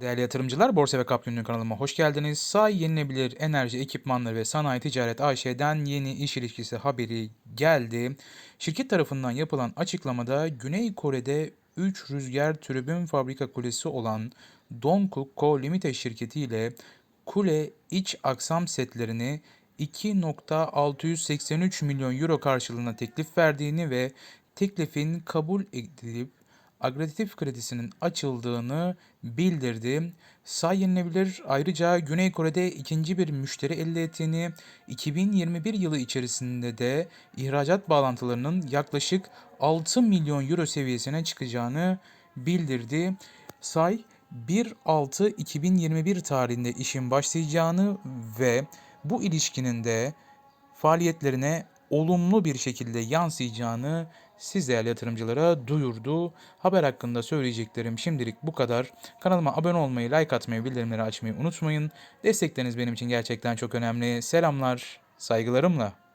Değerli yatırımcılar, Borsa ve Kapyon'un kanalıma hoş geldiniz. Say Yenilebilir Enerji Ekipmanları ve Sanayi Ticaret AŞ'den yeni iş ilişkisi haberi geldi. Şirket tarafından yapılan açıklamada Güney Kore'de 3 rüzgar türbin fabrika kulesi olan Dongkook Co. Limited şirketi ile kule iç aksam setlerini 2.683 milyon euro karşılığında teklif verdiğini ve teklifin kabul edilip agregatif kredisinin açıldığını bildirdi. Say yenilebilir ayrıca Güney Kore'de ikinci bir müşteri elde ettiğini, 2021 yılı içerisinde de ihracat bağlantılarının yaklaşık 6 milyon euro seviyesine çıkacağını bildirdi. Say 1.6.2021 tarihinde işin başlayacağını ve bu ilişkinin de faaliyetlerine olumlu bir şekilde yansıyacağını siz değerli yatırımcılara duyurdu. Haber hakkında söyleyeceklerim şimdilik bu kadar. Kanalıma abone olmayı, like atmayı, bildirimleri açmayı unutmayın. Destekleriniz benim için gerçekten çok önemli. Selamlar, saygılarımla.